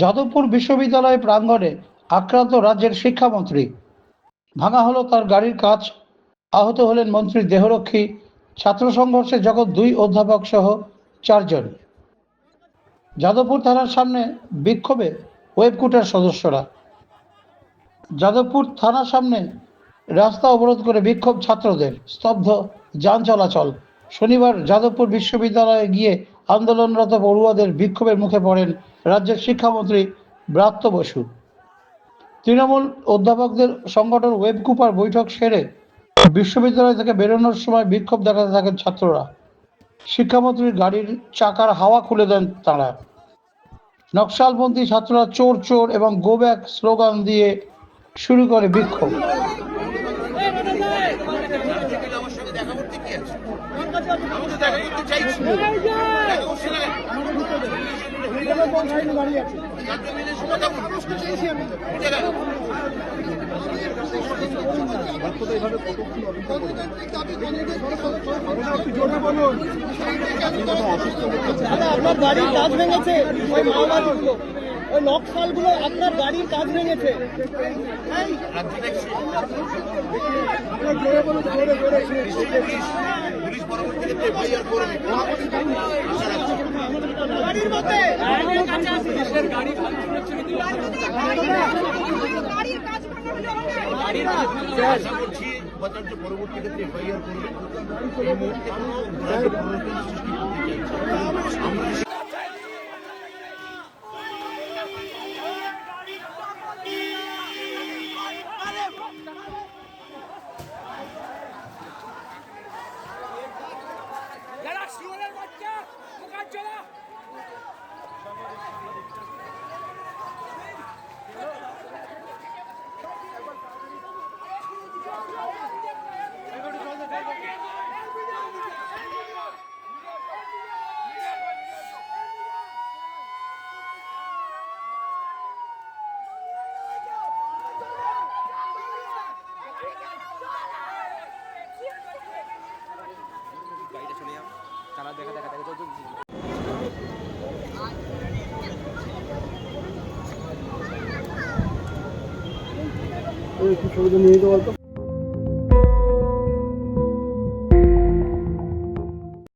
যাদবপুর বিশ্ববিদ্যালয় প্রাঙ্গণে আক্রান্ত রাজ্যের শিক্ষামন্ত্রী। ভাঙা হলো তার গাড়ির কাজ। আহত হলেন মন্ত্রীর দেহরক্ষী। ছাত্র সংঘর্ষে জগৎ দুই অধ্যাপক সহ চারজন। যাদবপুর থানার সামনে বিক্ষোভে ওয়েবকুটার সদস্যরা। যাদবপুর থানার সামনে রাস্তা অবরোধ করে বিক্ষোভ ছাত্রদের। স্তব্ধ যান চলাচল। শনিবার যাদবপুর বিশ্ববিদ্যালয়ে গিয়ে আন্দোলনরত পড়ুয়াদের বিক্ষোভের মুখে পড়েন রাজ্যের শিক্ষামন্ত্রী ব্রাত্য বসু। তৃণমূল অধ্যাপকদের সংগঠন ওয়েবকুপার বৈঠক সেরে বিশ্ববিদ্যালয় থেকে বেরোনোর সময় বিক্ষোভ দেখাতে থাকেন ছাত্ররা। শিক্ষামন্ত্রীর গাড়ির চাকার হাওয়া খুলে দেন তাঁরা। নকশালপন্থী ছাত্ররা চোর চোর এবং গো ব্যাক স্লোগান দিয়ে শুরু করে বিক্ষোভ। আমার গাড়ির কাজ ভেঙেছে। ওই মাওবাদীগুলো। ওই নকশালগুলো আপনার গাড়ির কাজ ভেঙেছে। গাড়ির মধ্যে। আশা করছি উপাচার্য পরবর্তী ক্ষেত্রে এফআইআর করবে। এই মুহূর্তে কোনো সৃষ্টি করতে চাইছে। চালা দেখা দেখা দেখা চল একটু নিয়ে বলতো।